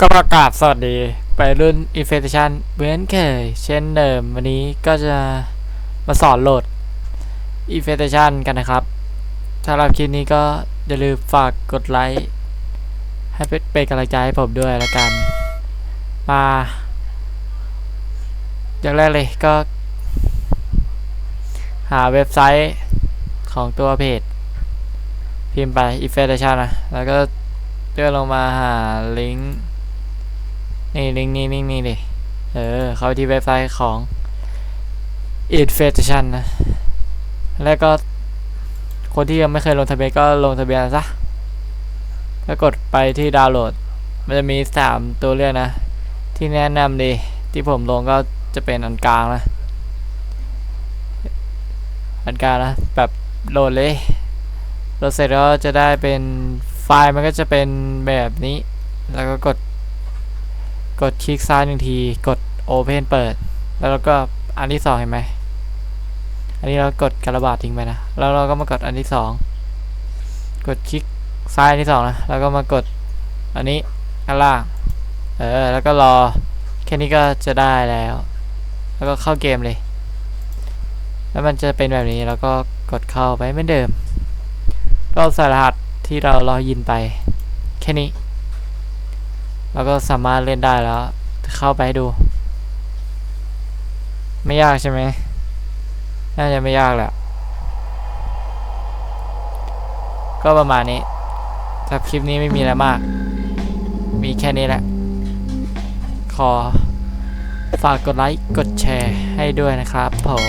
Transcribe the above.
ก็ประกาศสวัสดีไปรุ่น Infestation เหมือนเคยเช่นเดิม วันนี้ก็จะมาสอนโหลด Infestation กันนะครับสำหรับคลิปนี้ก็อย่าลืมฝากกดไลค์ให้เป็นเป็นกำลังใจให้ผมด้วยละกัน มาอย่างแรกเลยก็ หาเว็บไซต์ของตัวเพจ พิมพ์ไป Infestation นะ แล้วก็เลื่อนลงมาหาลิงก์ นี่ลิงก์นี่ลิงก์นี่ดิเออ เข้าไปที่เว็บไซต์ของ Infestation นะ แล้วก็คนที่ยังไม่เคยลงทะเบียนก็ลงทะเบียนซะ แล้วกดไปที่ดาวน์โหลด มันจะมี 3 ตัวเลือกนะ ที่แนะนำดี ที่ผมลงก็จะเป็นอันกลางนะ อันกลางนะ แบบโหลดเลย โหลดเสร็จแล้วจะได้เป็นไฟล์มันก็จะเป็นแบบนี้ แล้วก็กด กดคลิกซ้ายหนึ่งที กด Open เปิด แล้วเราก็อันที่สองเห็นไหม อันนี้เรากดกระบาดทิ้งไปนะ แล้วเราก็มากดอันที่สอง กดคลิกซ้ายอันที่สองนะ แล้วก็มากดอันนี้ข้างล่าง เออ แล้วก็รอ แค่นี้ก็จะได้แล้ว แล้วก็เข้าเกมเลย แล้วมันจะเป็นแบบนี้ แล้วก็กดเข้าไปเหมือนเดิม ก็ใส่รหัสที่เรารอยินไป แค่นี้ แล้วก็สามารถเล่นได้แล้ว เข้าไปดู ไม่ยากใช่ไหมน่าจะไม่ยากแหละก็ประมาณนี้สำหรับคลิปนี้ไม่มีอะไรมาก มีแค่นี้แหละ ขอฝากกดไลค์ กดแชร์ให้ด้วยนะครับผม